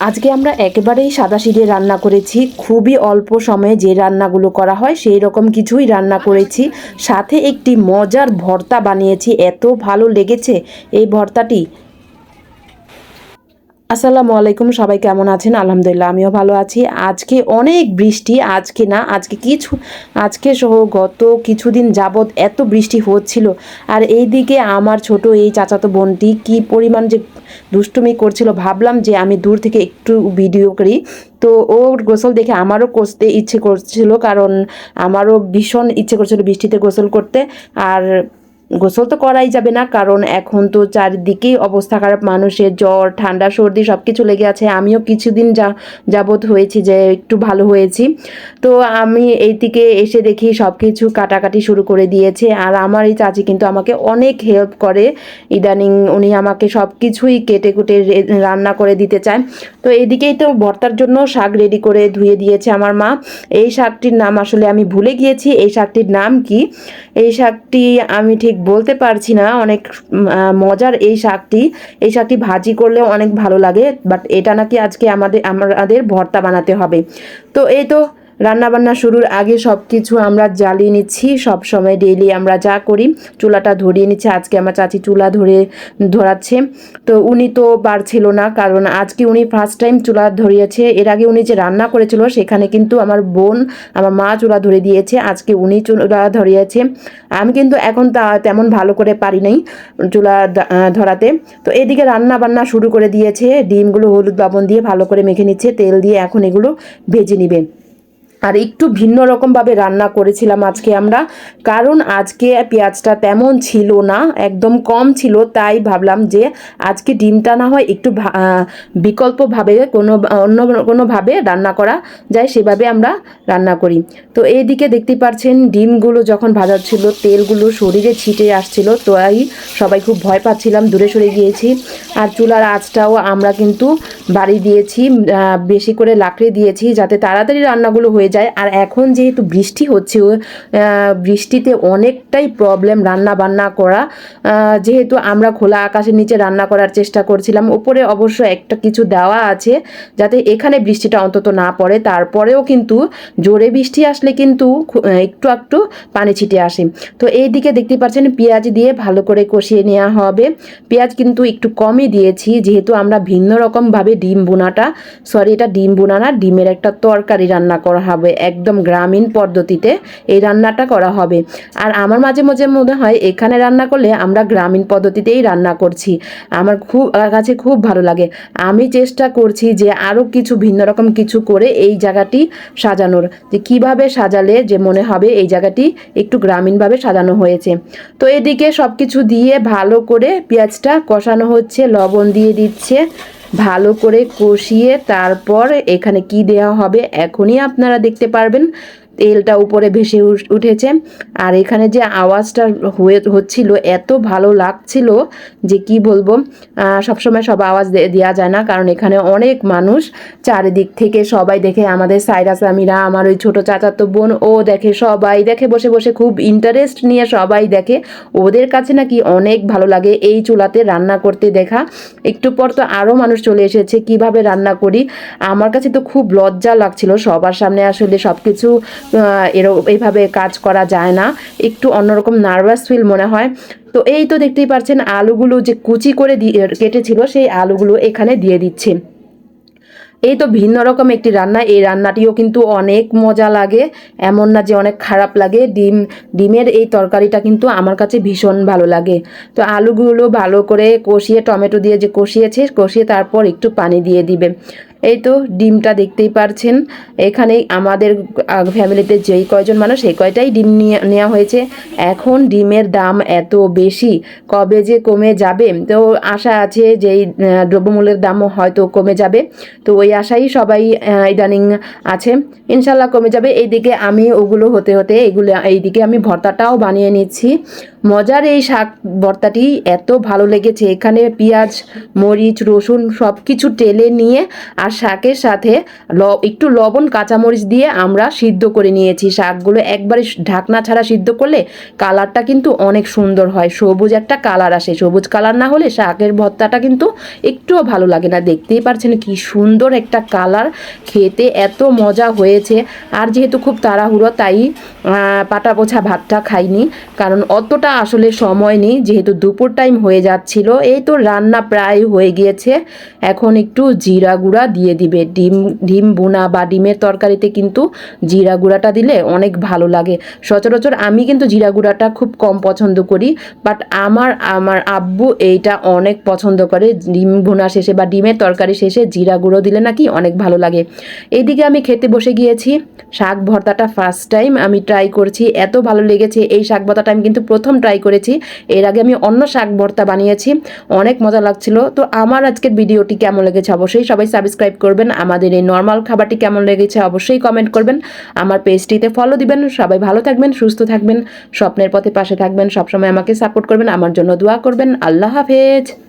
আজকে আমরা একেবারেই সাদা সিঁড়ে রান্না করেছি। খুবই অল্প সময়ে যে রান্নাগুলো করা হয়, সেই রকম কিছুই রান্না করেছি। সাথে একটি মজার ভর্তা বানিয়েছি। এত ভালো লেগেছে এই ভর্তাটি। আসসালামু আলাইকুম, সবাই কেমন আছেন? আলহামদুলিল্লাহ, আমিও ভালো আছি। আজকে অনেক বৃষ্টি, আজকে না, আজকে কিছু, আজকে সহ গত কিছুদিন যাবৎ এত বৃষ্টি হচ্ছিল। আর এইদিকে আমার ছোট এই চাচাতো বোনটি কি পরিমাণ যে দুষ্টুমি করছিল, ভাবলাম যে আমি দূর থেকে একটু ভিডিও করি। তো ওর গোসল দেখে আমারও করতে ইচ্ছে করছিল, কারণ আমারও ভীষণ ইচ্ছে করছিল বৃষ্টিতে গোসল করতে। আর গোসল তো করাই যাবে না, কারণ এখন তো চারিদিকেই অবস্থা খারাপ, মানুষের জ্বর, ঠান্ডা, সর্দি সব কিছু লেগে আছে। আমিও কিছুদিন যা যাবত হয়েছি যে একটু ভালো হয়েছি। তো আমি এই দিকে এসে দেখি সব কিছু কাটাকাটি শুরু করে দিয়েছে, আর আমার এই চাচি কিন্তু আমাকে অনেক হেল্প করে। ইদানিং উনি আমাকে সব কিছুই কেটে কুটে রান্না করে দিতে চায়। তো এদিকেই তো ভর্তার জন্য শাক রেডি করে ধুয়ে দিয়েছে আমার মা। এই শাকটির নাম আসলে আমি ভুলে গিয়েছি, এই শাকটির নাম কি? এই শাকটি আমি ঠিক বলতে পারছি না, অনেক মজার এই শাকটি। এই শাকটি ভাজি করলে অনেক ভালো লাগে বাট এটা নাকি আজকে আমাদের আমাদের ভর্তা বানাতে হবে। তো এই তো রান্নাবান্না শুরুর আগে সব কিছু আমরা জ্বালিয়ে নিচ্ছি। সব সময় ডেইলি আমরা যা করি, চুলাটা ধরিয়ে নিচ্ছে। আজকে আমার চাচি চুলা ধরে ধরাচ্ছে। তো উনি তো পারছিল না, কারণ আজকে উনি ফার্স্ট টাইম চুলা ধরিয়েছে। এর আগে উনি যে রান্না করেছিল, সেখানে কিন্তু আমার বোন, আমার মা চুলা ধরে দিয়েছে। আজকে উনি চুলা ধরিয়েছে। আমি কিন্তু এখন তা তেমন ভালো করে পারি নাই চুলা ধরাতে। তো এদিকে রান্না বান্না শুরু করে দিয়েছে। ডিমগুলো হলুদ লবণ দিয়ে ভালো করে মেখে নিচ্ছে। তেল দিয়ে এখন এগুলো ভেজে নিবে। আর একটু ভিন্ন রকমভাবে রান্না করেছিলাম আজকে আমরা। কারণ আজকে পেঁয়াজটা তেমন ছিল না, একদম কম ছিল, তাই ভাবলাম যে আজকে ডিমটা না হয় একটু বিকল্পভাবে কোনো অন্য কোনোভাবে রান্না করা যায়, সেভাবে আমরা রান্না করি। তো এইদিকে দেখতে পাচ্ছেন ডিমগুলো যখন ভাজা ছিল, তেলগুলো শরীরে ছিটে আসছিল তো এই সবাই খুব ভয় পাচ্ছিলাম, দূরে সরে গিয়েছি। আর চুলার আঁচটাও আমরা কিন্তু বাড়ি দিয়েছি বেশি করে লাকড়ি দিয়েছি, যাতে তাড়াতাড়ি রান্নাগুলো হয়ে যায়। আর এখন যেহেতু বৃষ্টি হচ্ছে বৃষ্টিতে অনেকটাই প্রবলেম রান্না বান্না করা যেহেতু আমরা খোলা আকাশের নিচে রান্না করার চেষ্টা করছিলাম উপরে অবশ্য একটা কিছু দেওয়া আছে যাতে এখানে বৃষ্টিটা অন্তত না পড়ে। তারপরেও কিন্তু জোরে বৃষ্টি আসলে কিন্তু একটু একটু পানি ছিটে আসে। তো এই দিকে দেখতে পাচ্ছেন পেঁয়াজ দিয়ে ভালো করে কষিয়ে নেওয়া হবে। পেঁয়াজ কিন্তু একটু কমই দিয়েছি, যেহেতু আমরা ভিন্ন রকমভাবে ডিম বোনাটা সরি এটা ডিম বোনা না, ডিমের একটা তরকারি রান্না করা হবে একদম গ্রামীণ পদ্ধতিতে এই রান্নাটা করা হবে। আর আমার মাঝে মাঝে মনে হয় এখানে রান্না করলে আমরা গ্রামীণ পদ্ধতিতেই রান্না করছি। আমার খুব কাছে খুব ভালো লাগে। আমি চেষ্টা করছি যে আরও কিছু ভিন্ন রকম কিছু করে এই জায়গাটি সাজানোর। যে কীভাবে সাজালে যে মনে হবে এই জায়গাটি একটু গ্রামীণভাবে সাজানো হয়েছে। তো এদিকে সব কিছু দিয়ে ভালো করে পেঁয়াজটা কষানো হচ্ছে, লবণ দিয়ে দিচ্ছে। ভালো করে কষিয়ে তারপর এখানে কি দেওয়া হবে এখনই আপনারা দেখতে পারবেন। তেলটা উপরে ভেসে উঠ- উঠেছে। আর এখানে যে আওয়াজটা হয়ে, হচ্ছিল, এত ভালো লাগছিল যে কি বলব সবসময় সব আওয়াজ দেওয়া যায় না। কারণ এখানে অনেক মানুষ চারিদিক থেকে সবাই দেখে, আমাদের সাইরাস আমিরা, আমার ওই ছোটো চাচাতো বোন, ও দেখে সবাই দেখে, বসে বসে খুব ইন্টারেস্ট নিয়ে সবাই দেখে। ওদের কাছে নাকি অনেক ভালো লাগে এই চুলাতে রান্না করতে দেখা। একটু পর তো আরও মানুষ চলে এসেছে, কীভাবে রান্না করি? আমার কাছে তো খুব লজ্জা লাগছিল। সবার সামনে আসলে সব কিছু এরো এইভাবে কাজ করা যায় না। একটু অন্যরকম নার্ভাস ফিল মনে হয়। তো এই তো দেখতেই পাচ্ছেন আলুগুলো যে কুচি করে দিয়ে কেটেছিল, সেই আলুগুলো এখানে দিয়ে দিচ্ছে। এই তো ভিন্ন রকম একটি রান্না। এই রান্নাটিও কিন্তু অনেক মজা লাগে এমন না যে অনেক খারাপ লাগে। ডিম ডিমের এই তরকারিটা কিন্তু আমার কাছে ভীষণ ভালো লাগে। তো আলুগুলো ভালো করে কষিয়ে টমেটো দিয়ে যে কষিয়েছে কষিয়ে তারপর একটু পানি দিয়ে দিবে। এই তো ডিমটা দেখতেই পারছেন এখানে আমাদের ফ্যামিলিতে যেই কয়জন মানুষ সেই কয়টাই ডিম নিয়ে নেওয়া হয়েছে। এখন ডিমের দাম এত বেশি কবে যে কমে যাবে তো আশা আছে যে এই, দ্রব্যমূল্যের দামও হয়তো কমে যাবে। তো ওই আশাই সবাই ইদানিং আছে। ইনশাল্লাহ কমে যাবে। এইদিকে আমি ওগুলো হতে হতে এগুলো, এইদিকে আমি ভর্তাটাও বানিয়ে নিচ্ছি। মজার এই শাক ভর্তাটি এত ভালো লেগেছে। এখানে পেঁয়াজ, মরিচ, রসুন সব কিছু টেলে নিয়ে আর শাকের সাথে ল, একটু লবণ, কাঁচামরিচ দিয়ে আমরা সিদ্ধ করে নিয়েছি। শাকগুলো একবারে ঢাকনা ছাড়া সিদ্ধ করলে কালারটা কিন্তু অনেক সুন্দর হয়। সবুজ একটা কালার আসে। সবুজ কালার না হলে শাকের ভর্তাটা কিন্তু একটুও ভালো লাগে না। দেখতেই পারছেন কি সুন্দর একটা কালার খেতে, এত মজা হয়েছে। আর যেহেতু খুব তাড়াহুড়ো, তাই পাটা পোছা ভাতটা খাইনি। কারণ অতটা আসলে সময় নেই, যেহেতু দুপুর টাইম হয়ে যাচ্ছিল, এই তো রান্না প্রায় হয়ে গিয়েছে। এখন একটু জিরা গুঁড়া দিয়ে দিবে। ডিম ডিম বোনা বা ডিমের তরকারিতে কিন্তু জিরা গুঁড়াটা দিলে অনেক ভালো লাগে। সচরাচর আমি কিন্তু জিরা গুঁড়াটা খুব কম পছন্দ করি বাট আমার আমার আব্বু এইটা অনেক পছন্দ করে। ডিম ভুনা শেষে বা ডিমের তরকারি শেষে জিরা গুঁড়ো দিলে নাকি অনেক ভালো লাগে। এইদিকে আমি খেতে বসে গিয়েছি। শাক ভর্তাটা ফার্স্ট টাইম আমি ট্রাই করছি। এত ভালো লেগেছে, এই শাক ভর্তাটা আমি কিন্তু প্রথম ট্রাই করেছি। এর আগে আমি অন্য শাক ভর্তা বানিয়েছি। অনেক মজা লাগছিল। তো আমার আজকের ভিডিওটি কেমন লেগেছে অবশ্যই সবাই সাবস্ক্রাইব করবেন। আমাদের এই নর্মাল খাবারটি কেমন লেগেছে অবশ্যই কমেন্ট করবেন। আমার পেজটিতে ফলো দিবেন। সবাই ভালো থাকবেন, সুস্থ থাকবেন, স্বপ্নের পথে পাশে থাকবেন, সবসময় আমাকে সাপোর্ট করবেন, আমার জন্য দোয়া করবেন। আল্লাহ হাফেজ।